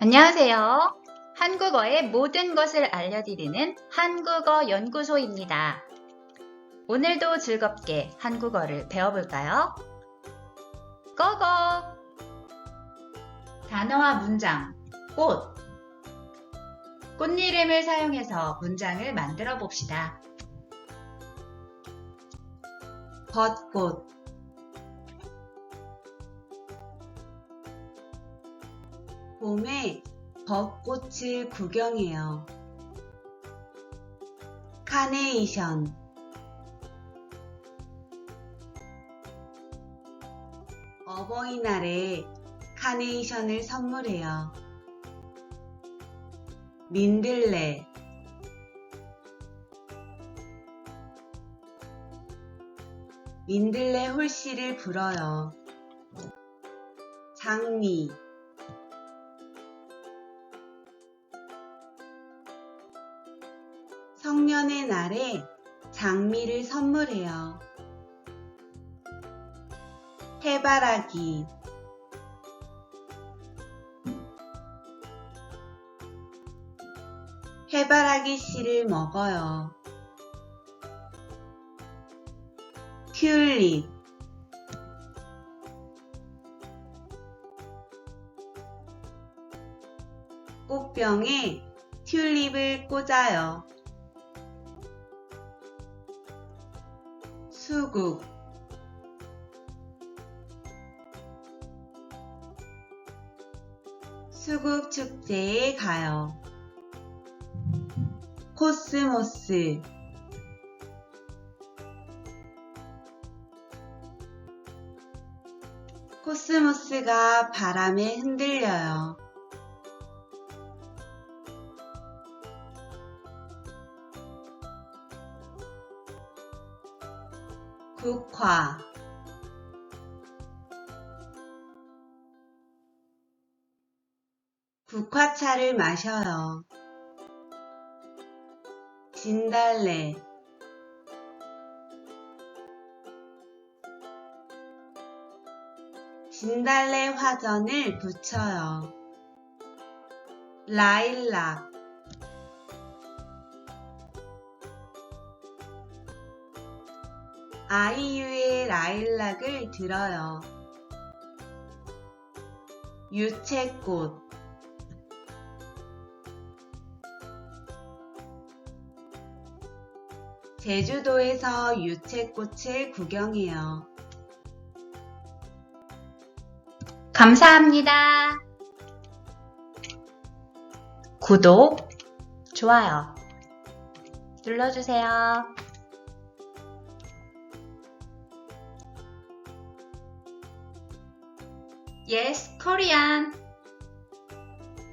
안녕하세요. 한국어의 모든 것을 알려드리는 한국어 연구소입니다. 오늘도 즐겁게 한국어를 배워볼까요? 고고! 단어와 문장, 꽃. 꽃 이름을 사용해서 문장을 만들어 봅시다. 벚꽃, 봄에 벚꽃을 구경해요. 카네이션 어버이날에 카네이션을 선물해요. 민들레 민들레 홀씨를 불어요. 장미 성년의 날에 장미를 선물해요. 해바라기 해바라기 씨를 먹어요. 튤립 꽃병에 튤립을 꽂아요. 수국 수국 축제에 가요. 코스모스 코스모스가 바람에 흔들려요. 국화 국화차를 마셔요. 진달래 진달래 화전을 붙여요. 라일락 아이유의 라일락을 들어요. 유채꽃 제주도에서 유채꽃을 구경해요. 감사합니다. 구독, 좋아요 눌러주세요. Yes, Korean.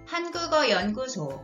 한국어 연구소